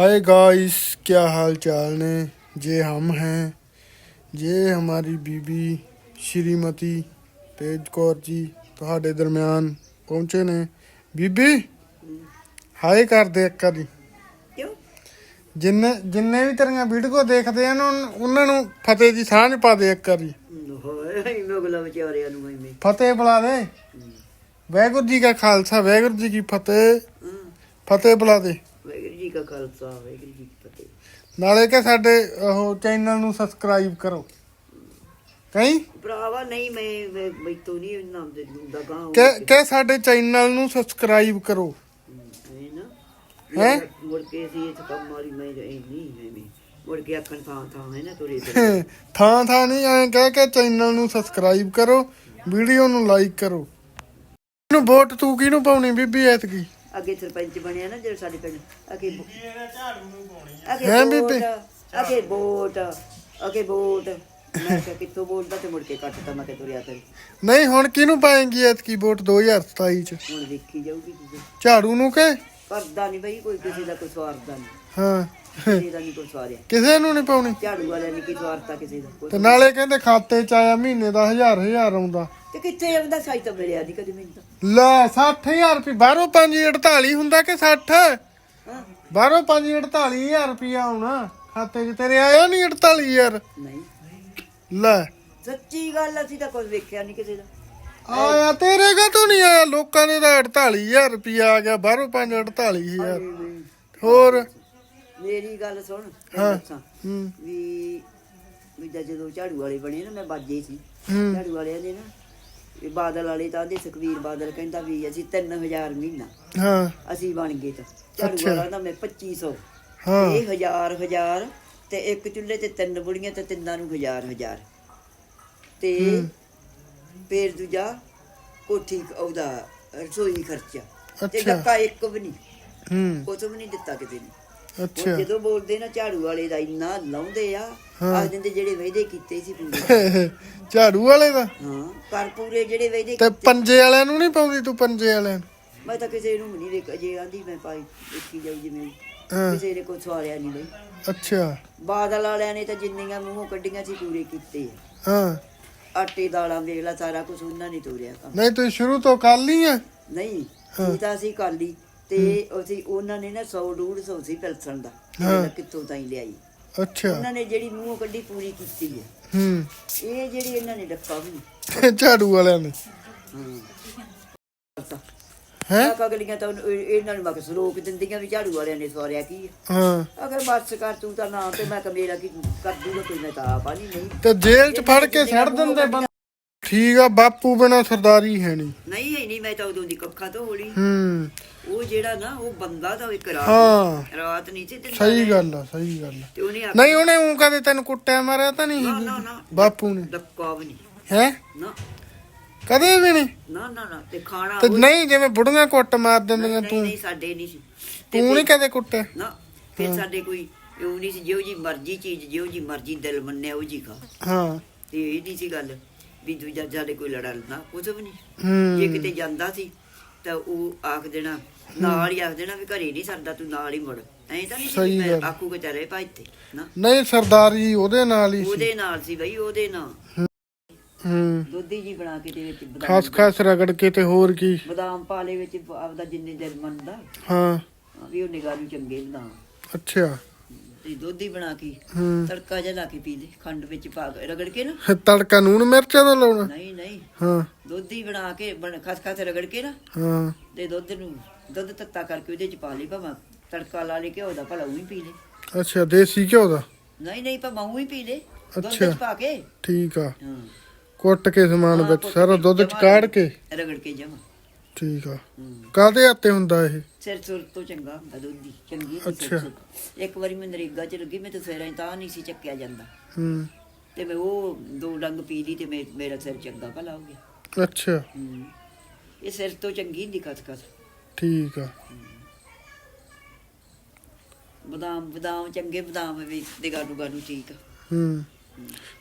Hi guys क्या हाल चाल ने ये हम हैं ये हमारी बीबी श्रीमती तेज कौर ਜੀ ਤੁਹਾਡੇ ਦਰਮਿਆਨ ਪਹੁੰਚੇ ਨੇ ਬੀਬੀ ਹਾਏ ਕਰਦੇ ਇੱਕ ਵਾਰੀ ਕਿਉਂ ਜਿੰਨੇ ਜਿੰਨੇ ਵੀ ਤੇਰੀਆਂ ਵੀਡੀਓ ਦੇਖਦੇ ਆ ਨਾ ਉਨ- ਉਹਨਾਂ ਨੂੰ ਫਤਿਹ ਦੀ ਸਾਂਝ ਪਾ ਦੇ ਇੱਕ ਵਾਰੀ ਹੋਏ ਮੋਗਲਾ ਵਿਚਾਰਿਆਂ ਨੂੰ ਮੈਂ ਫਤਿਹ ਬੁਲਾ ਦੇ ਵਾਹਿਗੁਰੂ ਜੀ ਕਾ ਖਾਲਸਾ ਵਾਹਿਗੁਰੂ ਜੀ ਕੀ ਫਤਿਹ ਫਤਿਹ ਬੁਲਾ ਦੇ ਵਾਹਿਗੁਰੂ ਜੀ ਕਾ ਖਾਲਸਾ ਵਾਹਿਗੁਰੂ ਜੀ ਕੀ ਫਤਿਹ। ਨਾਲੇ ਕਿ ਸਾਡੇ ਉਹ ਚੈਨਲ ਨੂੰ ਸਬਸਕ੍ਰਾਈਬ ਕਰੋ। ਕਹੀਂ? ਭਰਾਵਾ ਨਹੀਂ ਮੈਂ ਮੈਤੋਂ ਨਹੀਂ ਨਾਮ ਦੇ ਦੂੰਦਾ ਗਾਂ ਕਿ ਕਿ ਸਾਡੇ ਚੈਨਲ ਨੂੰ ਸਬਸਕ੍ਰਾਈਬ ਕਰੋ। ਹੈ ਨਾ। ਹੈਂ? ਮੁੜ ਕੇ ਸੀ ਇਹ ਕੰਮ ਵਾਲੀ ਮੈਂ ਰਹੀ ਨਹੀਂ ਐਵੇਂ। ਮੁੜ ਕੇ ਅੱਖਾਂ ਥਾਂ ਥਾਂ ਹੈ ਨਾ ਤੁਰੇ ਫਿਰਦੇ। ਥਾਂ ਥਾਂ ਨਹੀਂ ਐਂ ਕਹਿ ਕੇ ਚੈਨਲ ਨੂੰ ਸਬਸਕ੍ਰਾਈਬ ਕਰੋ ਵੀਡੀਓ ਨੂੰ ਲਾਈਕ ਕਰੋ। ਇਹਨੂੰ ਵੋਟ ਤੂੰ ਕਿਹਨੂੰ ਪਾਉਣੀ ਬੀਬੀ ਐਤਕੀ? ਅੱਗੇ ਸਰਪੰਚ ਬਣਿਆ ਨਾ ਜਿਹੜਾ ਸਾਡੇ ਪਿੰਡ ਅੱਗੇ ਹੈਂ ਵੋਟ, ਬੀਬੀ? ਅੱਗੇ ਵੋਟ ਅੱਗੇ ਵੋਟ। ਮੈਂ ਕਿਹਾ ਕਿੱਥੋਂ ਬੋਲਦਾ ਤੇ ਮੁੜ ਕੇ ਕੱਟਤਾ ਮੈਂ ਕਿ ਤੁਰਿਆ ਫਿਰ ਨਹੀਂ ਹੁਣ ਕਿਹਨੂੰ ਪਾਏਂਗੀ ਐਤਕੀ ਵੋਟ 2027 ਚ? ਹੁਣ ਦੇਖੀ ਜਾਊਗੀ ਤੁਸੀਂ ਝਾੜੂ ਨੂੰ ਕਿ? ਕਰਦਾ ਨਹੀਂ ਬਈ ਕੋਈ ਕਿਸੇ ਦਾ ਕੋਈ ਸਵਾਰਦਾ ਨਹੀਂ ਹਾਂ। ਕਿਸੇ ਦਾ ਨਹੀਂ ਕੋਈ ਸਵਾਰਿਆ। ਕਿਸੇ ਨੂੰ ਨਹੀਂ ਪਾਉਣੀ। ਝਾੜੂ ਵਾਲਿਆਂ ਨੇ ਕੀ ਸਵਾਰਤਾ ਕਿਸੇ ਦਾ? ਤੇ ਨਾਲੇ ਕਹਿੰਦੇ ਖਾਤੇ ਚ ਆਇਆ ਮਹੀਨੇ ਦਾ ਹਜ਼ਾਰ ਹਜ਼ਾਰ ਆਉਂਦਾ। ਤੇ ਕਿੱਥੇ ਆਉਂਦਾ ਸਾਈ ਤਾਂ ਮਿਲਿਆ ਨਹੀਂ ਕਦੇ ਮੈਨੂੰ। ਤਾਂ ਲੈ 60000 ਰੁਪਏ ਬਾਹਰੋਂ 548 ਹੁੰਦਾ ਕਿ 60 ਹਾਂ। ਬਾਹਰੋਂ 548 ਰੁਪਇਆ ਆਉਣਾ ਖਾਤੇ 'ਚ ਤੇਰੇ ਆਇਆ ਨਹੀਂ 48000 ਨਹੀਂ। ਲੈ। ਸੱਚੀ ਗੱਲ ਅਸੀਂ ਤਾਂ ਕੁਝ ਵੇਖਿਆ ਨਹੀਂ ਕਿਸੇ ਦਾ। ਆਇਆ ਤੇਰੇ ਕਾ ਤੋਂ ਨਹੀਂ ਆਇਆ? ਲੋਕਾਂ ਦੇ ਤਾਂ 48000 ਰੁਪਇਆ ਆ ਗਿਆ ਬਾਹਰੋਂ 548 ਹੋਰ? ਮੇਰੀ ਗੱਲ ਸੁਣ ਹਾਂ। ਵੀ ਵੀ ਜਦ ਝਾੜੂ ਵਾਲੇ ਬਣੇ ਨਾ ਮੈਂ ਬਾਜੇ ਸੀ। ਝਾੜੂ ਵਾਲਿਆਂ ਦੇ ਨਾ ਇਹ ਬਾਦਲ ਵਾਲੇ ਤਾਂ ਆਂਦੇ ਸੁਖਵੀਰ ਬਾਦਲ ਕਹਿੰਦਾ ਵੀ ਅਸੀਂ 3000 ਮਹੀਨਾ ਹਾਂ। ਅਸੀਂ ਬਣ ਗਏ ਤਾਂ। ਝਾੜੂ। ਵਾਲਾ ਦਾ ਮੈਂ 2500 ਹਾਂ। ਇਹ ਹਜ਼ਾਰ ਹਜ਼ਾਰ ਤੇ ਇੱਕ ਚੁੱਲ੍ਹੇ ਤੇ ਤਿੰਨ ਬੁੜੀਆਂ ਤੇ ਤਿੰਨਾਂ ਨੂੰ ਹਜ਼ਾਰ ਹਜ਼ਾਰ। ਤੇ ਫੇਰ ਦੂਜਾ ਕੋਠੀ ਉਹਦਾ ਰਸੋਈ ਖਰਚਾ। ਤੇ ਅੱਛਾ। ਡੱਕਾ ਇੱਕ ਵੀ ਨਹੀਂ। ਹੂੰ। ਕੁਝ ਵੀ ਨਹੀਂ ਦਿੱਤਾ ਕਿਸੇ ਨੇ। ਅੱਛਾ। ਜਦੋਂ ਬੋਲਦੇ ਨਾ ਝਾੜੂ ਵਾਲੇ ਦਾ ਇੰਨਾ ਲਾਉਂਦੇ ਆ। ਆਖ ਦਿੰਦੇ ਜਿਹੜੇ ਵਾਅਦੇ ਕੀਤੇ ਸੀ ਪੂਰੇ। ਝਾੜੂ ਵਾਲੇ ਦਾ? ਹਾਂ ਕਰ ਪੂਰੇ ਜਿਹੜੇ ਵਾਅਦੇ ਤੇ ਪੰਜੇ ਵਾਲਿਆਂ ਨੂੰ ਨਹੀਂ ਪਾਉਂਦੀ ਤੂੰ ਪੰਜੇ ਵਾਲਿਆਂ ਨੂੰ? ਮੈਂ ਤਾਂ ਕਿਸੇ ਨੂੰ ਨਹੀਂ ਦੇਖ ਜੇ ਆਂਦੀ ਮੈਂ ਪਾਈ ਦੇਖੀ ਜਾਊ ਜਿਵੇਂ। ਕਿਸੇ ਨੇ ਕੋਈ ਸਵਾਰਿਆ ਨਹੀਂ ਬਈ। ਅੱਛਾ। ਬਾਦਲ ਵਾਲਿਆਂ ਨੇ ਤਾਂ ਜਿੰਨੀਆਂ ਮੂੰਹੋਂ ਕੱਢੀਆਂ ਸੀ ਪੂਰੇ ਕੀਤੇ। ਹਾਂ। ਆਟੇ ਦਾਲਾਂ ਵੇਖ ਲਾ ਸਾਰਾ ਕੁਝ ਉਹਨਾਂ ਨੇ ਤੋਰਿਆ ਕੰਮ। ਨਹੀਂ ਤੂੰ ਸ਼ੁਰੂ ਤੋਂ ਕਰ ਲਈ ਆ? ਨਹੀਂ। ਇਹ ਤਾਂ ਅਸੀਂ ਕਰ ਲਈ। ਤੇ ਅਸੀਂ ਉਹਨਾਂ ਨੇ ਨਾ 100 150 ਸੀ ਪਿਲਸਣ ਦਾ ਕਿੱਥੋਂ ਤਾਈਂ ਲਿਆਈ। ਅੱਛਾ। ਉਹਨਾਂ ਨੇ ਜਿਹੜੀ ਮੂੰਹੋਂ ਕੱਢੀ ਪੂਰੀ ਕੀਤੀ ਹੈ। ਹੂੰ। ਇਹ ਜਿਹੜੀ ਇਹਨਾਂ ਨੇ ਡੱਕਾ ਵੀ। ਝਾੜੂ ਵਾਲਿਆਂ ਨੇ। ਹਾਂ। ਹੈ? ਆ ਕਗਲੀਆਂ ਤਾਂ ਉਹਨੂੰ- ਇਹ- ਇਹਨਾਂ ਨੂੰ ਮਕਸ ਰੋਕ ਦਿੰਦੀਆਂ ਵੀ ਝਾੜੂ ਵਾਲਿਆਂ ਨੇ ਸਵਾਰਿਆ ਕੀ ਹੈ। ਹਾਂ। ਅਗਰ ਬੱਸ ਕਰ ਤੂੰ ਤਾਂ ਨਾ ਤੇ ਮੈਂ ਕਿ ਮੇਰਾ ਕੀ ਕਰ ਦੂਗਾ ਕੋਈ ਮੈਂ ਤਾਂ ਆਪ ਆ ਨਹੀਂ ਨਹੀਂ। ਤੇ ਜੇਲ੍ਹ 'ਚ ਫੜ ਕੇ ਛੱਡ ਦਿੰਦੇ ਬੰਦੇ। ਠੀਕ ਆ ਬਾਪੂ ਬਿਨਾ ਸਰਦਾਰੀ ਹੈ ਨਹੀਂ। ਨਹੀਂ ਹੈ ਨਹੀਂ ਮੈਂ ਤਾਂ ਉਦੋਂ ਦੀ ਕੱਖਾਂ ਤੋਂ ਹੋਲੀ ਹੂੰ। ਉਹ ਜਿਹੜਾ ਨਾ ਉਹ ਬੰਦਾ ਤਾਂ ਇੱਕ ਰਾਤ ਹਾਂ। ਰਾਤ ਨਹੀਂ ਸੀ ਦਿੰਦਾ ਸਹੀ। ਗੱਲ ਆ ਸਹੀ ਗੱਲ ਆ। ਤੇ ਉਹਨੇ ਨਹੀਂ ਉਹਨੇ ਉਹ ਕਦੇ ਤੈਨੂੰ ਕੁੱਟਿਆ ਮਾਰਿਆ ਤਾਂ ਨਹੀਂ? ਨਾ ਨਾ ਨਾ। ਬਾਪੂ ਨੇ। ਡੱਕਾ ਵੀ ਨਹੀਂ। ਹੈ? ਨਾ। ਕਦੇ ਵੀ ਨਹੀਂ? ਨਾ ਨਾ ਨਾ। ਤੇ ਖਾਣਾ ਤੇ ਉਹ- ਨਹੀਂ ਜਿਵੇਂ ਬੁੜੀਆਂ ਕੁੱਟ ਮਾਰ ਦਿੰਦੀਆਂ ਨਹੀਂ ਤੂੰ। ਨਹੀਂ ਸਾਡੇ ਨਹੀਂ ਸੀ। ਤੇ ਤੂੰ ਨਹੀਂ ਕਦੇ ਕੁੱਟਿਆ? ਨਾ। ਫਿਰ ਸਾਡੇ ਕੋਈ ਉਹ ਨਹੀਂ ਸੀ ਜਿਹੋ ਜੀ ਮਰਜ਼ੀ ਚੀਜ਼ ਜਿਹੋ ਜੀ ਮਰਜ਼ੀ ਦਿਲ ਮੰਨਿਆ ਉਹ ਜੀ ਖਾ ਹਾਂ। ਤੇ ਇਹ ਨਹੀਂ ਸੀ ਗੱਲ। ਵੀ ਦੂਜਾ ਸਾਡੇ ਕੋਈ ਲੜਨਾ ਕੁਝ ਵੀ ਨਹੀਂ। ਜੇ ਕਿਤੇ ਜਾਂਦਾ ਸੀ ਤਾਂ ਉਹ ਆਖ ਦੇਣਾ ਨਾਲ ਹੀ ਆਖ ਦੇਣਾ ਵੀ ਘਰੇ ਨਹੀਂ ਸਰਦਾ ਤੂੰ ਨਾਲ ਹੀ ਮੁੜ। ਐਂ ਤਾਂ ਨਹੀਂ ਮੈਂ ਗੱਲ। ਆਖੂਗਾ ਚਾਰੇ ਭਾਈ ਤੇ ਨਾ। ਨਹੀਂ ਸਰਦਾਰੀ ਉਹਦੇ ਨਾਲ ਹੀ ਸੀ। ਉਹਦੇ ਨਾਲ ਸੀ ਬਈ ਉਹਦੇ ਨਾਲ। ਹੂੰ। ਦੁੱਧੀ ਜੀ ਬਣਾ ਕੇ ਤੇ ਵਿੱਚ ਬਦਾਮ ਖਾਸ ਖਾਸ ਰਗੜ ਕੇ ਤੇ ਹੋਰ ਕੀ। ਬਦਾਮ ਪਾ ਲੇ ਵਿੱਚ ਆਪਦਾ ਜਿੰਨੇ ਦਿਲ ਮੰਨਦਾ। ਹਾਂ। ਹਾਂ, ਵੀ ਉਹ ਨਿਗਾਹ ਨੂੰ ਚੰਗੇ ਬਦਾਮ ਅੱਛਾ। ਤੇ ਦੁੱਧ ਹੀ ਬਣਾ ਕੇ ਹੂੰ। ਤੜਕਾ ਜਿਹਾ ਲਾ ਕੇ ਪੀ ਲੈ ਖੰਡ ਵਿੱਚ ਪਾ ਕੇ ਰਗੜ ਕੇ ਨਾ। ਤੜਕਾ ਨੂਣ ਮਿਰਚਾਂ ਦਾ ਲਾਉਣਾ? ਨਹੀਂ ਨਹੀਂ। ਹਾਂ। ਦੁੱਧ ਹੀ ਬਣਾ ਕੇ ਬਣ ਖਸ ਖਸ ਰਗੜ ਕੇ ਨਾ। ਹਾਂ। ਤੇ ਦੁੱਧ ਨੂੰ ਦੁੱਧ ਤੱਤਾ ਕਰਕੇ ਉਹਦੇ ਚ ਪਾ ਲਈ ਭਾਵੇਂ। ਤੜਕਾ ਲਾ ਲੈ ਘਿਓ ਦਾ ਭਲਾ ਉਹ ਹੀ ਪੀ ਲੈ। ਅੱਛਾ ਦੇਸੀ ਘਿਓ ਦਾ? ਨਹੀਂ ਨਹੀਂ ਭਾਵੇਂ ਉਹ ਹੀ ਪੀ ਲੈ। ਦੁੱਧ। ਚ ਪਾ ਕੇ। ਠੀਕ ਆ। ਹਾਂ। ਕੁੱਟ ਕੇ ਸਮਾਨ ਵਿੱਚ ਸਾਰਾ ਦੁੱਧ ਚ ਕਾੜ ਕੇ। ਰਗੜ ਕੇ ਜਮਾ। ਠੀਕ ਆ। ਕਾਦੇ ਹੱਤੇ ਹੁੰਦਾ ਇਹ? ਸਿਰ ਸੁਰ ਤੋਂ ਚੰਗਾ ਹੁੰਦਾ ਦੁੱਧ ਦੀ ਚੰਗੀ ਅੱਛਾ। ਸਿਰ। ਇੱਕ ਵਾਰੀ ਮੈਂ ਨਰੇਗਾ ਚ ਲੱਗੀ ਮੈਂ ਤਾਂ ਸਿਰਾਂ ਤਾਂ ਨਹੀਂ ਸੀ ਚੱਕਿਆ ਜਾਂਦਾ। ਹੂੰ। ਤੇ ਮੈਂ ਉਹ ਦੋ ਡੰਗ ਪੀ ਲਈ ਤੇ ਮੇ- ਮੇਰਾ ਸਿਰ ਚੰਗਾ ਭਲਾ ਹੋ ਗਿਆ। ਅੱਛਾ। ਹੂੰ। ਇਹ ਸਿਰ ਤੋਂ ਚੰਗੀ ਹੁੰਦੀ ਕਸ ਕਸ ਠੀਕ ਆ। ਬਦਾਮ ਬਦਾਮ ਚੰਗੇ ਬਦਾਮ ਵੀ ਦੇ ਗਾਡੂ ਗਾਡੂ ਠੀਕ। ਆ ਹੂੰ।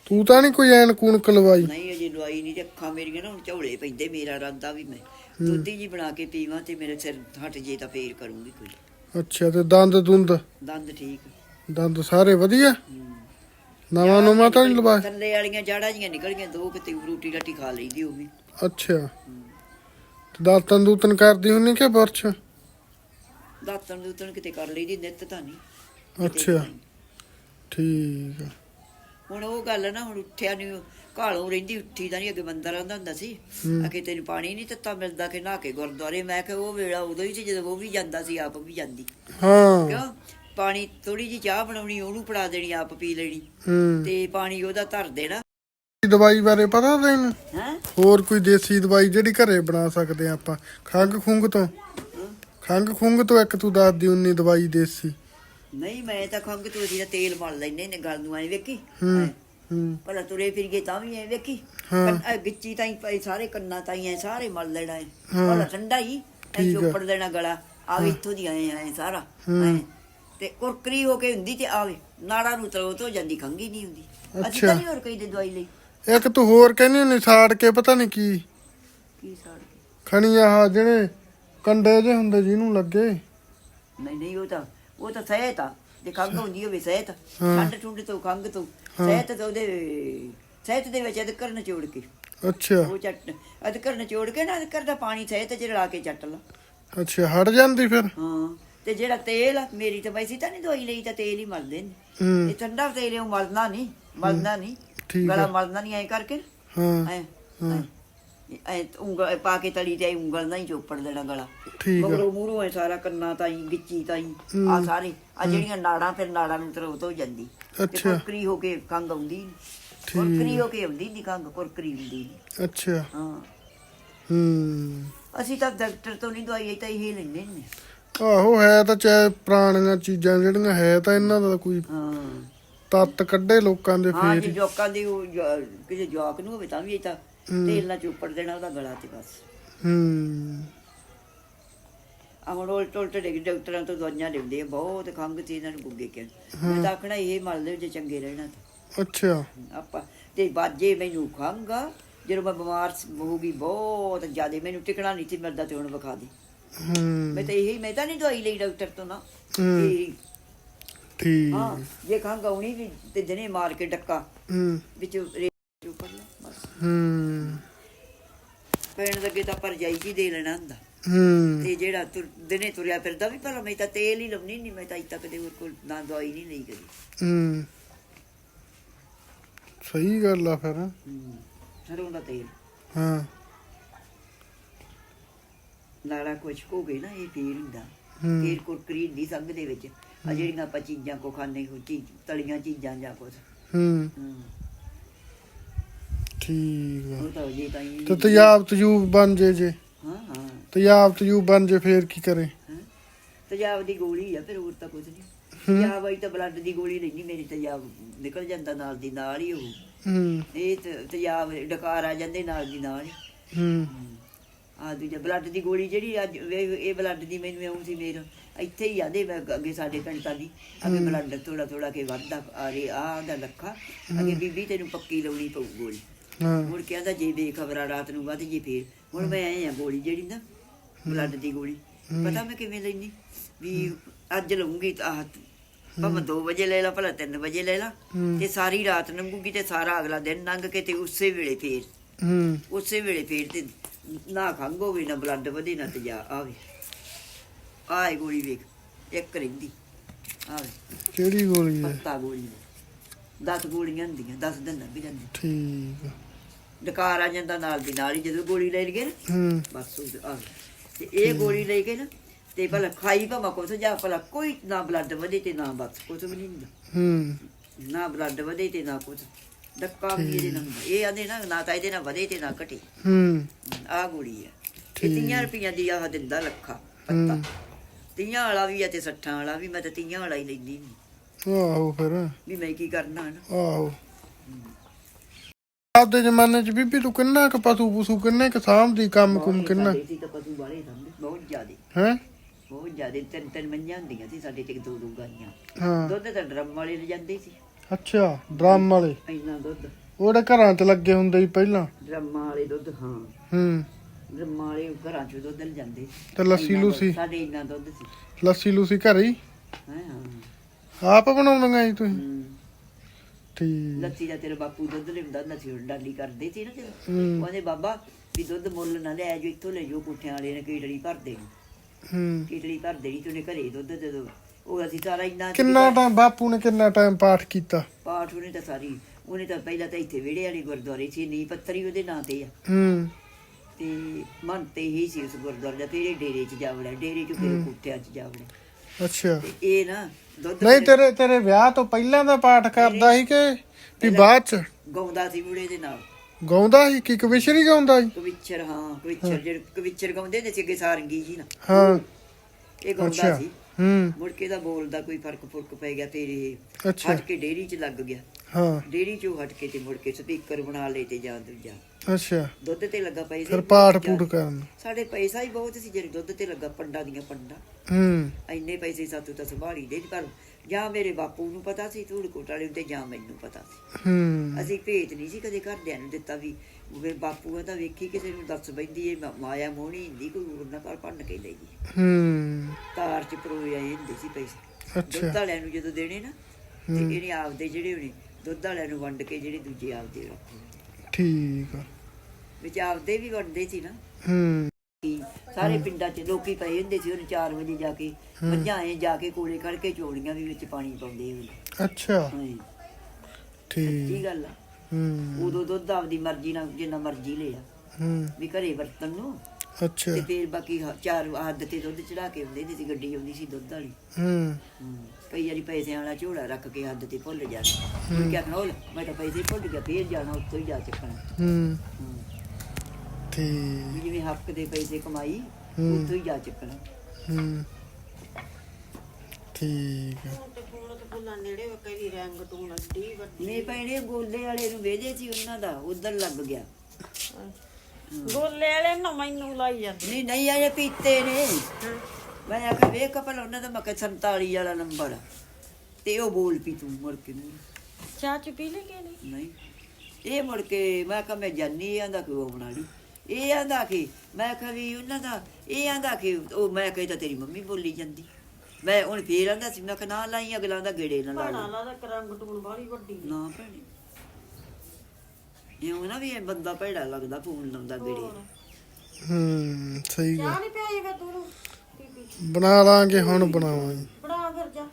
ਤੂੰ ਤਾਂ ਨਹੀਂ ਕੋਈ ਐਨ ਕੂਣ ਕਲਵਾਈ? ਨਹੀਂ ਅਜੇ ਲਵਾਈ ਨਹੀਂ ਤੇ ਅੱਖਾਂ ਮੇਰੀਆਂ ਨਾ ਹੁਣ ਝੌਲੇ ਪੈਂਦੇ ਮੇਰਾ ਇਰਾਦਾ ਵੀ ਮੈਂ ਦੁੱਧੀ ਜੀ ਬਣਾ ਕੇ ਪੀਵਾਂ ਤੇ ਮੇਰੇ ਸਿਰ ਹਟ ਜੇ ਤਾਂ ਫੇਰ ਕਰੂੰਗੀ ਕੋਈ। ਅੱਛਾ ਤੇ ਦੰਦ ਦੁੰਦ? ਦੰਦ ਠੀਕ। ਦੰਦ ਸਾਰੇ ਵਧੀਆ? ਹੂੰ। ਨਵਾਂ ਨਵਾਂ ਤਾਂ ਨਹੀਂ ਲਵਾਇਆ? ਥੱਲੇ ਵਾਲੀਆਂ ਜਾੜਾਂ ਜੀਆਂ ਨਿਕਲ ਗਈਆਂ ਦੋ ਕਿਤੇ ਰੋਟੀ ਰਾਟੀ ਖਾ ਲਈਦੀ ਉਹ ਵੀ। ਅੱਛਾ। ਤੇ ਦਾਤਨ ਦੂਤਨ ਕਰਦੀ ਹੁੰਨੀ ਕਿ ਬਰਛ ਦਾਤਣ ਦੂਤਣ ਕਿਤੇ ਕਰ ਲਈਦੀ ਨਿੱਤ ਤਾਂ ਨਹੀਂ। ਅੱਛਾ। ਠੀਕ ਆ। ਹੁਣ ਉਹ ਗੱਲ ਨਾ ਹੁਣ ਉੱਠਿਆ ਨਹੀਂ ਘਾਲੋਂ ਰਹਿੰਦੀ ਉੱਠੀ ਦਾ ਨਹੀਂ ਅੱਗੇ ਬੰਦਾ ਰਹਿੰਦਾ ਹੁੰਦਾ ਸੀ। ਅਕੇ ਤੈਨੂੰ ਪਾਣੀ ਨਹੀਂ ਤੱਤਾ ਮਿਲਦਾ ਕਿ ਨਹਾ ਕੇ ਗੁਰਦੁਆਰੇ। ਮੈਂ ਕਿਹਾ ਉਹ ਵੇਲਾ ਉਦੋਂ ਹੀ ਸੀ ਜਦੋਂ ਉਹ ਵੀ ਜਾਂਦਾ ਸੀ ਆਪ ਵੀ ਜਾਂਦੀ। ਹਾਂ। ਕਿਉਂ? ਪਾਣੀ ਥੋੜੀ ਜੀ ਚਾਹ ਬਣਾਉਣੀ ਉਹਨੂੰ ਫੜਾ ਦੇਣੀ ਆਪ ਪੀ ਲੈਣੀ। ਹੂੰ। ਤੇ ਪਾਣੀ ਉਹਦਾ ਧਰ ਦੇਣਾ। ਦਵਾਈ ਬਾਰੇ ਪਤਾ ਤੈਨੂੰ? ਹੈ? ਹੋਰ ਕੋਈ ਦੇਸੀ ਦਵਾਈ ਜਿਹੜੀ ਘਰੇ ਬਣਾ ਸਕਦੇ ਆ ਆਪਾਂ? ਖੰਗ ਖੁੰਗ ਤੋਂ। ਖੰਗ ਖੁੰਗ ਤੋਂ ਇੱਕ ਤੂੰ ਦੱਸਦੀ ਉਨੀ ਦਵਾਈ ਦੇਸੀ। ਨਹੀਂ ਮੈਂ ਤਾਂ ਖੰਗ ਤੋਂ ਅਸੀਂ ਤਾਂ ਤੇਲ ਮਲ ਲੈਨੇ ਨੇ ਗੱਲ ਨੂੰ ਐ ਵੇਖੀ। ਹੂੰ? ਭਲਾ ਤੁਰੇ ਫਿਰ ਗਏ ਤਾਂ ਵੀ ਐ ਵੇਖੀ। ਹਾਂ। ਗਿੱਚੀ ਤਾਈ ਪਈ ਸਾਰੇ ਕੰਨਾਂ ਤਾਈ ਐ ਸਾਰੇ ਮਲ ਲੈਣਾ ਐ। ਹਾਂ। ਭਲਾ ਠੰਡਾ ਹੀ ਐ ਆ। ਚੋਪੜ ਦੇਣਾ ਗਲਾ। ਆਵੇ ਇੱਥੋਂ ਦੀ ਆਏ ਐ ਸਾਰਾ ਹੂੰ। ਤੇ ਕੁਰਕਰੀ ਹੋ ਕੇ ਹੁੰਦੀ ਤੇ ਆਵੇ ਨਾੜਾਂ ਨੂੰ ਤਰੋਤ ਹੋ ਜਾਂਦੀ ਖੰਗੀ ਨਹੀਂ ਹੁੰਦੀ। ਅਸੀਂ। ਤਾਂ ਨਹੀਂ ਹੋਰ ਕੋਈ ਦੇ ਦਵਾਈ ਲਈ। ਇੱਕ ਤੂੰ ਹੋਰ ਕਹਿੰਦੀ ਹੁੰਨੀ ਸਾੜ ਕੇ ਪਤਾ ਨਹੀਂ ਕੀ। ਕੀ ਸਾੜ ਕੇ? ਖਣੀ ਆਹ ਜਿਹੜੇ ਕੰਡੇ ਜੇ ਹੁੰਦੇ ਜਿਹਨੂੰ ਲੱਗੇ। ਨਹੀਂ ਨਹੀਂ ਉਹ ਤਾਂ ਉਹ ਤਾਂ ਸਹਿਤ ਆ। ਜੇ ਖੰਗ ਹੁੰਦੀ ਹੋਵੇ ਸਹਿਤ। ਹਾਂ। ਠੰਡ ਠੁੰਡ ਤੋਂ ਖੰਗ ਤੋਂ। ਸਹਿਤ ਤੋਂ ਉਹਦੇ ਸਹਿਤ ਦੇ ਵਿੱਚ ਅਦਕਰ ਨਿਚੋੜ ਕੇ। ਅੱਛਾ। ਉਹ ਚੱਟ ਅਦਕਰ ਨਿਚੋੜ ਕੇ ਨਾ ਅਦਕਰ ਦਾ ਪਾਣੀ ਸਹਿਤ ਚ ਰਲਾ ਕੇ ਚੱਟ ਲਾ। ਅੱਛਾ ਹਟ ਜਾਂਦੀ ਫਿਰ? ਹਾਂ ਤੇ ਜਿਹੜਾ ਤੇਲ ਆ, ਮੇਰੀ ਤਾਂ ਵੈਸੀ ਤਾਂ ਨਹੀਂ ਦਵਾਈ ਲਈ ਤਾਂ ਤੇਲ ਹੀ ਮਲਦੇ ਨੇ। ਹੂੰ। ਇਹ ਠੰਡਾ ਤੇਲ ਉਹ ਮਲਣਾ ਨਹੀਂ ਮਲਣਾ ਨਹੀਂ। ਠੀਕ ਗਲਾ ਆ। ਮਲਣਾ ਨਹੀਂ ਐ ਕਰਕੇ ਹਾਂ ਐ ਐ। ਉਂਗਲ ਪਾ ਕੇ ਤਲੀ ਤੇ ਐਂ ਉਂਗਲ ਨਾਲ ਹੀ ਚੋਪੜ ਦੇਣਾ ਗਲਾ। ਠੀਕ ਆ। ਮਗਰੋਂ ਮੂਹਰੋਂ ਐ ਸਾਰਾ ਕੰਨਾਂ ਤਾਈ ਗਿੱਚੀ ਤਾਈ ਆ ਸਾਰੇ ਆ ਜਿਹੜੀਆਂ ਨਾੜਾਂ ਫਿਰ ਨਾੜਾਂ ਨੂੰ ਤਰੋਤ ਹੋ ਜਾਂਦੀ। ਅੱਛਾ। ਕੁਰਕਰੀ ਹੋ ਕੇ ਖੰਗ ਆਉਂਦੀ। ਕੁਰਕਰੀ ਹੋ ਕੇ ਆਉਂਦੀ ਨਹੀਂ ਖੰਗ ਕੁਰਕਰੀ ਹੁੰਦੀ। ਅੱਛਾ। ਹਾਂ। ਹੂੰ। ਅਸੀਂ ਤਾਂ ਡਾਕਟਰ ਤੋਂ ਨਹੀਂ ਦਵਾਈ ਤਾਂ ਇਹ ਲੈਂਦੇ ਨੇ ਆਹੋ ਹੈ ਤਾਂ ਚਾਹੇ ਪੁਰਾਣੀਆਂ ਚੀਜ਼ਾਂ ਜਿਹੜੀਆਂ ਹੈ ਤਾਂ ਇਹਨਾਂ ਦਾ ਕੋਈ ਹਾਂ। ਤੱਤ ਕੱਢੇ ਲੋਕਾਂ ਦੇ ਹਾਂ ਫੇਰ ਜੇ ਹੀ। ਜੋਕਾਂ ਦੀ ਜ- ਕਿਸੇ ਜਵਾਕ ਨੂੰ ਹੋਵੇ ਤਾਂ ਵੀ ਇਹ ਤਾਂ ਤੇਲ ਨਾਲ ਚੋਪੜ ਦੇਣਾ ਉਹਦਾ ਗਲਾ ਤੇ ਬਸ। ਹੂੰ। ਆ ਹੁਣ ਉਲਟ ਉਲਟ ਡਿੱਗ ਡਾਕਟਰਾਂ ਤੋਂ ਦਵਾਈਆਂ ਲੈਂਦੇ ਆ ਬਹੁਤ ਖੰਗ ਤੇ ਇਹਨਾਂ ਨੂੰ ਗੁੱਗੇ ਕਹਿਣ ਮੈਂ ਤਾਂ ਆਖਣਾ ਇਹ ਮਲ ਲਿਓ ਜੇ ਚੰਗੇ ਰਹਿਣਾ ਤਾਂ। ਅੱਛਾ। ਆਪਾਂ ਤੇ ਬਾਜੇ ਮੈਨੂੰ ਖੰਗ ਆ, ਜਦੋਂ ਮੈਂ ਬਿਮਾਰ ਸੀ- ਹੋ ਗਈ ਬਹੁਤ ਜ਼ਿਆਦਾ ਮੈਨੂੰ ਟਿਕਣਾ ਨਹੀਂ ਸੀ ਮਿਲਦਾ ਤੇ ਹੁਣ ਵਿਖਾ ਦੇ। ਹੂੰ। ਮੈਂ ਤਾਂ ਇਹੀ ਮੈਂ ਤਾਂ ਨਹੀਂ ਦਵਾਈ ਲਈ ਡਾਕਟਰ ਤੋਂ ਨਾ। ਹੂੰ। ਠੀਕ। ਹਾਂ ਜੇ ਖੰਗ ਆਉਣੀ ਵੀ ਤੇ ਦਿਨੇ ਮਾਰ ਕੇ ਡੱਕਾ। ਹੂੰ। ਵਿੱਚ ਰੇਤ ਉੱਪਰ ਲਾ, ਬਸ। ਹੂੰ। ਪੈਣ ਲੱਗੇ ਤਾਂ ਪਰ ਜਾਈ ਜੀ ਦੇ ਲੈਣਾ ਹੁੰਦਾ। ਹੂੰ। ਤੇ ਜਿਹੜਾ ਤੁਰ ਦਿਨੇ ਤੁਰਿਆ ਫਿਰਦਾ ਵੀ ਭਲਾ ਮੈਂ ਤਾਂ ਤੇਲ ਹੀ ਲਾਉਣੀ ਨਹੀਂ ਮੈਂ ਤਾਂ ਅਜੇ ਤੱਕ ਦੇ ਹੋਰ ਕੋਲ ਨਾ ਦਵਾਈ ਨਹੀਂ ਲਈ ਕਦੀ। ਹੂੰ। ਸਹੀ ਗੱਲ ਆ ਫਿਰ। ਸਰੋਂ ਦਾ ਤੇਲ। ਹਾਂ। ਲਾੜਾ ਕੁਛ ਹੋ ਗਏ ਨਾ ਇਹ ਫੇਰ ਹੁੰਦਾ। ਹੂੰ। ਫੇਰ ਕੁਰਕਰੀ ਹੁੰਦੀ ਸੰਗ ਦੇ ਵਿੱਚ। ਆ ਜਿਹੜੀਆਂ ਆਪਾਂ ਚੀਜ਼ਾਂ ਕੋ ਖਾਂਦੇ ਹੋ ਚੀਜ਼ ਤਲੀਆਂ ਚੀਜ਼ਾਂ ਜਾਂ ਕੁਛ। ਹੂੰ। ਹੂੰ, ਠੀਕ ਆ। ਉਹ ਤਾਂ ਜੇ ਤਾਂ ਹੀ ਤੇ ਤੇਜ਼ਾਬ ਤਜੂਬ ਬਣ ਜੇ ਜੇ। ਹਾਂ ਹਾਂ ਤੇਜ਼ਾਬ ਤਜੂਬ ਬਣ ਜੇ ਫੇਰ ਕੀ ਕਰੇ। ਤੇਜ਼ਾਬ ਦੀ ਗੋਲੀ ਆ ਫਿਰ ਹੋਰ ਤਾਂ ਕੁਝ ਨਹੀਂ ਤੇਜ਼ਾਬ ਆਈ ਤਾਂ ਬਲੱਡ ਦੀ ਗੋਲੀ ਲੈਣੀ ਮੇਰੀ ਤੇਜ਼ਾਬ ਨਿਕਲ ਜਾਂਦਾ ਨਾਲ ਦੀ ਨਾਲ ਹੀ ਉਹ। ਹੂੰ। ਇਹ ਤੇ ਤੇਜ਼ਾਬ ਡਕਾਰ ਆ ਜਾਂਦੇ ਨਾਲ ਦੀ ਨਾਲ ਹੀ। ਹੂੰ। ਆ ਦੂਜਾ ਬਲੱਡ ਦੀ ਗੋਲੀ ਜਿਹੜੀ ਅੱਜ ਵੇ- ਇਹ ਬਲੱਡ ਦੀ ਮੈਨੂੰ ਆਉਂ ਸੀ ਮੇਰ। ਇੱਥੇ ਹੀ ਆਦੇ ਮੈਂ ਅੱਗੇ ਸਾਡੇ ਪਿੰਡ ਤਾਂ ਦੀ ਅੱਗੇ ਬਲੱਡ ਥੋੜਾ ਥੋੜਾ ਕੇ ਵੱਧਦਾ ਆ ਰੇ ਆ ਦਾ ਲੱਖਾ। ਅੱਗੇ ਬੀਬੀ ਤੈਨੂੰ ਪੱਕੀ ਲਾਉਣੀ ਪਊ ਗੋਲੀ। ਹਾਂ। ਮੁੜ ਕੇ ਆਂਦਾ ਜੇ ਬੇਖਬਰਾਂ ਰਾਤ ਨੂੰ ਵੱਧ ਜੇ ਫੇਰ। ਹੁਣ ਮੈਂ ਆਏ ਆ ਗੋਲੀ ਜਿਹੜੀ ਨਾ ਬਲੱਡ ਦੀ ਗੋਲੀ। ਪਤਾ ਮੈਂ ਕਿਵੇਂ ਲੈਣੀ ਵੀ ਅੱਜ ਲਊਂਗੀ ਤਾਂ ਆਹ ਭਾਵੇਂ 2 ਵਜੇ ਲੈ ਲਾ ਭਲਾ 3 ਵਜੇ ਲੈ ਲਾ। ਤੇ ਸਾਰੀ ਰਾਤ ਲੰਘੂਗੀ ਤੇ ਸਾਰਾ ਅਗਲਾ ਦਿਨ ਲੰਘ ਕੇ ਤੇ ਉਸੇ ਵੇਲੇ ਫੇਰ। ਹੂੰ। ਉਸੇ ਵੇਲੇ ਫੇਰ ਤੇ ਨਾ ਖੰਗ ਹੋਵੇ ਨਾ ਬਲੱਡ ਵਧੇ ਨਾ ਤੇ ਜਾ ਆਵੇ ਆਏ ਗੋਲੀ ਵੇਖ ਇੱਕ ਰਹਿੰਦੀ। ਆਵੇ ਕਿਹੜੀ ਗੋਲੀ ਹੈ? ਪੱਤਾ ਗੋਲੀ 10 ਗੋਲੀਆਂ ਹੁੰਦੀਆਂ 10 ਦਿਨ ਲੱਗ ਜਾਂਦੇ। ਠੀਕ ਡਕਾਰ ਆ ਜਾਂਦਾ ਨਾਲ ਦੀ ਨਾਲ ਹੀ ਜਦੋਂ ਗੋਲੀ ਲੈ ਲਈਏ ਨਾ। ਹੂੰ। ਬਸ ਉਹ ਆ ਤੇ ਇਹ ਗੋਲੀ ਲੈ ਕੇ ਨਾ ਤੇ ਭਲਾ ਖਾਈ ਭਾਵੇਂ ਕੁਛ ਜਾ ਭਲਾ ਕੋਈ ਨਾ ਬਲੱਡ ਵਧੇ ਤੇ ਨਾ ਬਸ ਕੁਛ ਵੀ ਨਹੀਂ ਹੁੰਦਾ। ਹੂੰ। ਨਾ ਬਲੱਡ ਵਧੇ ਤੇ ਨਾ ਕੁਛ ਡੱਕਾ ਵੀ ਇਹਦੇ ਨਾਲ ਹੁੰਦਾ। ਇਹ ਆਂਦੇ ਨਾ ਨਾ ਤਾਂ ਇਹਦੇ ਨਾਲ ਵਧੇ ਤੇ ਨਾ ਘਟੇ। ਹੂੰ। ਆ ਗੋਲੀ ਆ। ਇਹ 30 ਰੁਪਈਆਂ ਦੀ ਆਹ ਦਿੰਦਾ ਲੱਖਾ ਪੱਤਾ। ਹੂੰ। 30 ਵਾਲਾ ਵੀ ਆ ਤੇ 60 ਵਾਲਾ ਵੀ ਮੈਂ ਤਾਂ 30 ਵਾਲਾ ਹੀ ਲੈਂਦੀ ਨਹੀਂ ਆਹੋ ਫਿਰ। ਵੀ ਮੈਂ ਕੀ ਕਰਨਾ ਨਾ। ਆਹੋ। ਆਪਦੇ ਜ਼ਮਾਨੇ 'ਚ ਬੀਬੀ ਤੂੰ ਕਿੰਨਾ ਕੁ ਪਸ਼ੂ ਪਸ਼ੂ ਕਿੰਨੇ ਕੁ ਸਾਂਭਦੀ ਕੰਮ ਕੁਮ ਕਿੰਨਾ? ਸਾਡੇ ਸੀ ਤਾਂ ਪਸ਼ੂ ਵਾਲੇ ਸੰਦੇ ਬਹੁਤ ਜ਼ਿਆਦੇ। ਹੈ? ਬਹੁਤ ਜ਼ਿਆਦੇ ਤਿੰਨ ਤਿੰਨ ਮੰਝਾਂ ਹੁੰਦੀਆਂ ਸੀ ਸਾਡੇ ਤੇ ਦੋ ਦੋ ਗਾਈਆਂ। ਹਾਂ। ਦੁੱਧ ਤਾਂ ਡਰਮ ਵਾਲੇ ਲੈ ਜਾਂਦੇ ਸੀ। ਅੱਛਾ ਡਰਮ ਵਾਲੇ? ਇੰਨਾ ਦੁੱਧ। ਉਹਦੇ ਘਰਾਂ 'ਚ ਲੱਗੇ ਹੁੰਦੇ ਸੀ ਪਹਿਲਾਂ। ਡਰਮਾਂ ਵਾਲੇ ਦੁੱਧ ਹਾਂ। ਹੂੰ। ਡਰਮਾਂ ਵਾਲੇ ਘਰਾਂ ਚ ਦੁੱਧ ਲੈ ਜਾਂਦੇ ਤੇ ਲੱਸੀ ਇੰਨਾ ਦੁੱਧ- ਲੂਸੀ? ਸਾਡੇ ਇੰਨਾ ਦੁੱਧ ਸੀ। ਲੱਸੀ ਲੂਸੀ ਘਰੇ ਹੀ? ਹੈਂ, ਹਾਂ। ਆਪ ਬਣਾਉਂਦੀਆਂ ਜੀ ਤੁਸੀਂ? ਹਮ, ਠੀਕ ਲੱਸੀ ਦਾ ਤੇਰਾ ਬਾਪੂ ਦੁੱਧ ਲਿਆਉਂਦਾ ਹੁੰਦਾ ਸੀ ਉਹ ਡਾਲੀ ਕਰਦੇ ਸੀ ਨਾ ਜਦੋਂ। ਉਹਦੇ ਬਾਬਾ ਵੀ ਦੁੱਧ ਮੁੱਲ ਨਾ ਲੈ ਜੋ ਇੱਥੋਂ ਲੈ ਜੋ ਕੁੱਠਿਆਂ ਵਾਲੇ ਨੇ ਕੀਟੜੀ ਭਰਦੇ ਹੂੰ। ਕੀਟੜੀ ਭਰਦੇ ਨਹੀਂ ਤੂੰ ਘਰੇ ਦੁੱਧ ਦੇ ਦੋ ਉਹ ਅਸੀਂ ਸਾਰਾ ਇੰਨਾ ਕਿੰਨਾ ਟਾਈਮ ਬਾਪੂ ਨੇ ਕਿੰਨਾ ਟਾਈਮ ਪਾਠ ਕੀਤਾ? ਪਾਠ ਉਹਨੇ ਤਾਂ ਸਾਰੀ ਉਹਨੇ ਤਾਂ ਪਹਿਲਾਂ ਤਾਂ ਇੱਥੇ ਵਿੜੇ ਵਾਲੀ ਗੁਰਦੁਆਰੇ ਸੀ ਨੀ ਪੱਤਰੀ ਉਹਦੇ ਨਾਂ ਤੇ ਆ। ਹੂੰ। ਤੇ ਮਨ ਤੇ ਹੀ ਸੀ ਉਸ ਗੁਰਦੁਆਰੇ ਦਾ ਤੇਰੇ ਡੇਰੇ 'ਚ ਜਾ ਵੜਿਆ ਡੇਰੇ 'ਚ ਫਿਰ 'ਚ ਜਾ ਵੜਿਆ। ਅੱਛਾ। ਤੇ ਇਹ ਨਾ ਦੁੱਧ ਨਹੀਂ ਤੇਰੇ ਤੇਰੇ ਵਿਆਹ ਤੋਂ ਪਹਿਲਾਂ ਦਾ ਪਾਠ ਕਰਦਾ ਸੀ ਕਿ ਵੀ ਬਾਅਦ ਚ? ਗਾਉਂਦਾ ਸੀ ਬੁੜੇ ਦੇ ਨਾਲ। ਗਾਉਂਦਾ ਸੀ ਕਿ ਕਵਿਸ਼ਰੀ ਗਾਉਂਦਾ ਸੀ? ਕਵਿਚਰ ਹਾਂ ਕਵਿਚਰ ਜਿਹੜੇ ਕਵਿਚਰ ਗਾਉਂਦੇ ਨੇ ਸੀ ਅੱਗੇ ਸਾਰੰਗੀ ਜੀ ਨਾ। ਹਾਂ। ਇਹ ਗਾਉਂਦਾ ਸੀ। ਹੂੰ। ਮੁੜ ਕੇ ਦਾ ਬੋਲਦਾ ਕੋਈ ਫ਼ਰਕ ਫੁਰਕ ਪੈ ਗਿਆ ਤੇਰੇ ਅੱਛਾ। ਹਟ ਕੇ ਡੇਰੀ 'ਚ ਲੱਗ ਗਿਆ। ਹਾਂ। ਡੇਰੀ 'ਚੋਂ ਹਟ ਕੇ ਤੇ ਮੁੜ ਕੇ ਸਪੀਕਰ ਬਣਾ ਲਏ ਤੇ ਜਾਂ ਦੂਜਾ। ਅੱਛਾ। ਦੁੱਧ ਤੇ ਲੱਗਾ ਪੈਸੇ ਫਿਰ ਪਾਠ ਪੂਠ ਕਰਨ। ਸਾਡੇ ਪੈਸਾ ਹੀ ਬਹੁਤ ਸੀ ਜਿਹੜੇ ਦੁੱਧ ਤੇ ਲੱਗਾ ਪੰਡਾਂ ਦੀਆਂ ਪੰਡਾਂ। ਹੂੰ। ਇੰਨੇ ਪੈਸੇ ਸਾਤੋਂ ਤਾਂ ਸੰਭਾਲੀ ਦੇ ਪਰ ਜਾਂ ਮੇਰੇ ਬਾਪੂ ਨੂੰ ਪਤਾ ਸੀ ਧੂੜਕੋਟ ਵਾਲੇ ਉੱਤੇ ਜਾਂ ਮੈਨੂੰ ਪਤਾ ਸੀ। ਹੂੰ। ਅਸੀਂ ਭੇਤ ਨਹੀਂ ਸੀ ਕਦੇ ਘਰਦਿਆਂ ਨੂੰ ਦਿੱਤਾ ਵੀ ਵੀ ਬਾਪੂ ਤਾਂ ਵੇਖੀ ਕਿਸੇ ਨੂੰ ਦੱਸ ਬੈਂਦੀ ਏ ਮਾਇਆ ਮੋਹਣੀ ਹੁੰਦੀ ਕੋਈ ਹੋਰ ਨਾ ਕਰ ਭੰਨ ਕੇ ਲੈ ਜੀ ਹੂੰ। ਤਾਰ ਚ ਪਰੋਏ ਆਏ ਹੁੰਦੇ ਸੀ ਪੈਸੇ। ਅੱਛਾ। ਦੁੱਧ ਵਾਲਿਆਂ ਨੂੰ ਜਦੋਂ ਦੇਣੇ ਨਾ ਤੇ ਇਹਨੇ ਆਪਦੇ ਜਿਹੜੇ ਹੋਣੇ ਦੁੱਧ ਵਾਲਿਆਂ ਨੂੰ ਵੰਡ ਕੇ ਜਿਹੜੇ ਦੂਜੇ ਆਪਦੇ ਰੱਖੇ ਠੀਕ ਆ। ਵਿੱਚ ਆਪਦੇ ਵੀ ਵੰਡਦੇ ਸੀ ਨਾ। ਹੂੰ। ਸਾਰੇ ਪਿੰਡਾਂ 'ਚ ਲੋਕੀ ਪਏ ਹੁੰਦੇ ਸੀ ਉਹਨੇ 4 ਵਜੇ ਜਾ ਕੇ ਮੱਝਾਂ ਜਾ ਕੇ ਕੋਲੇ ਖੜ ਕੇ ਚੋੜੀਆਂ ਵੀ ਵਿੱਚ ਪਾਣੀ ਪਾਉਂਦੇ ਹੁੰਦੇ ਅੱਛਾ। ਹਾਂ। ਠੀਕ। ਗੱਲ ਆ। ਹੂੰ। ਉਦੋਂ ਦੁੱਧ ਆਪਦੀ ਮਰਜ਼ੀ ਨਾਲ ਜਿੰਨਾ ਮਰਜ਼ੀ ਲਿਆ। ਹੂੰ। ਵੀ ਘਰੇ ਵਰਤਨ ਨੂੰ। ਅੱਛਾ। ਤੇ ਫਿਰ ਬਾਕੀ ਹ- ਚਾਰ ਹੱਦ ਤੇ ਦੁੱਧ ਚੜਾ ਕੇ ਹੁੰਦੇ ਸੀ ਗੱਡੀ ਆਉਂਦੀ ਸੀ ਦੁੱਧ ਵਾਲੀ। ਹੂੰ। ਕਈ ਵਾਰੀ ਪੈਸਿਆਂ ਵਾਲਾ ਝੋਲਾ ਰੱਖ ਕੇ ਹੱਦ ਤੇ ਭੁੱਲ ਜਾਣਾ। ਮੈਂ ਕਿਹਾ ਖਣੋਲ ਮੈਂ ਤਾਂ ਪੈਸੇ ਭੁੱਲ ਗਿਆ ਫੇਰ ਜਾਣਾ ਉੱਤੋਂ ਹੀ ਜਾ ਚੱਕਣਾ। ਹੂੰ। ਵੀ ਜਿਵੇਂ ਹੱਕ ਦੇ ਪੈਸੇ ਕਮਾਈ ਹਮ। ਉੱਤੋਂ ਹੀ ਜਾ ਚੱਕਣਾ। ਹੂੰ। ਠੀਕ ਆ। ਤੇ ਫੋਨ ਤੇ ਫੁੱਲਾਂ ਨੇੜੇ ਵਾ ਕਈ ਰੰਗ ਟੂਣ ਅੱਡੀ ਵੱਡੀ। ਮੇ ਪੈਣੇ ਗੋਲੇ ਵਾਲੇ ਨੂੰ ਵੇਦੇ ਸੀ ਉਹਨਾਂ ਦਾ ਉਧਰ ਲੱਗ ਗਿਆ। ਗੋਲੇ ਵਾਲੇ ਨਾ ਮੈਨੂੰ ਲਾਈ ਜਾਂਦੇ। ਨਹੀਂ ਨਹੀਂ ਆਏ ਪੀਤੇ ਨੇ। ਮੈਂ ਆਖਿਆ ਵੇਖ ਕਪਲ ਉਹਨਾਂ ਦਾ ਮੈਂ ਕਿਹਾ 47 ਵਾਲਾ ਨੰਬਰ। ਆ। ਤੇ ਉਹ ਬੋਲ ਪੀ ਤੂੰ ਮੁੜ ਕੇ ਮੈਨੂੰ। ਚਾਹ ਚ ਪੀ ਲੈਗੇ ਨਹੀਂ? ਨਹੀਂ। ਇਹ ਮੁੜ ਕੇ ਮੈਂ ਕਿਹਾ ਮੈਂ ਜਾਨੀ ਆਂਦਾ ਕਿ ਉਹ ਬਣਾ ਲਈ। ਇਹ ਆਂਦਾ ਕਿ ਮੈਂ ਕਿਹਾ ਵੀ ਉਹਨਾਂ ਦਾ ਇਹ ਆਂਦਾ ਕਿ ਉਹ ਮੈਂ ਕਹੀ ਤਾਂ ਤੇਰੀ ਮੰਮੀ ਬੋਲੀ ਜਾਂਦੀ। ਮੈਂ ਹੁਣ ਫੇਰ ਆਂਦਾ ਸੀ ਮੈਂ ਕਿਹਾ ਨਾ ਲਾਈ ਅਗਲਾ ਦਾ ਗੇੜੇ ਨਾ ਲਾ ਭਾਣਾ ਲਈ। ਲਾ ਦਾ ਰੰਗ ਟੂਣ ਬਾਲੀ ਵੱਡੀ ਨਾ ਭੈਣੇ। ਇਹ ਨਾ ਵੀ ਇਹ ਬੰਦਾ ਭੈੜਾ ਲੱਗਦਾ ਫੋਨ ਲਾਉਂਦਾ ਗੇੜੇ ਹੂੰ ਸਹੀ ਗੱਲ। ਚਾਹ ਨਹੀਂ ਪਿਆਈ ਵੇ ਤੂੰ? ਪੀ ਪੀ। ਬਣਾ ਲਾਂਗੇ ਹੁਣ ਬਣਾਵਾਂਗੇ। ਬਣਾ ਫਿਰ ਜਾ।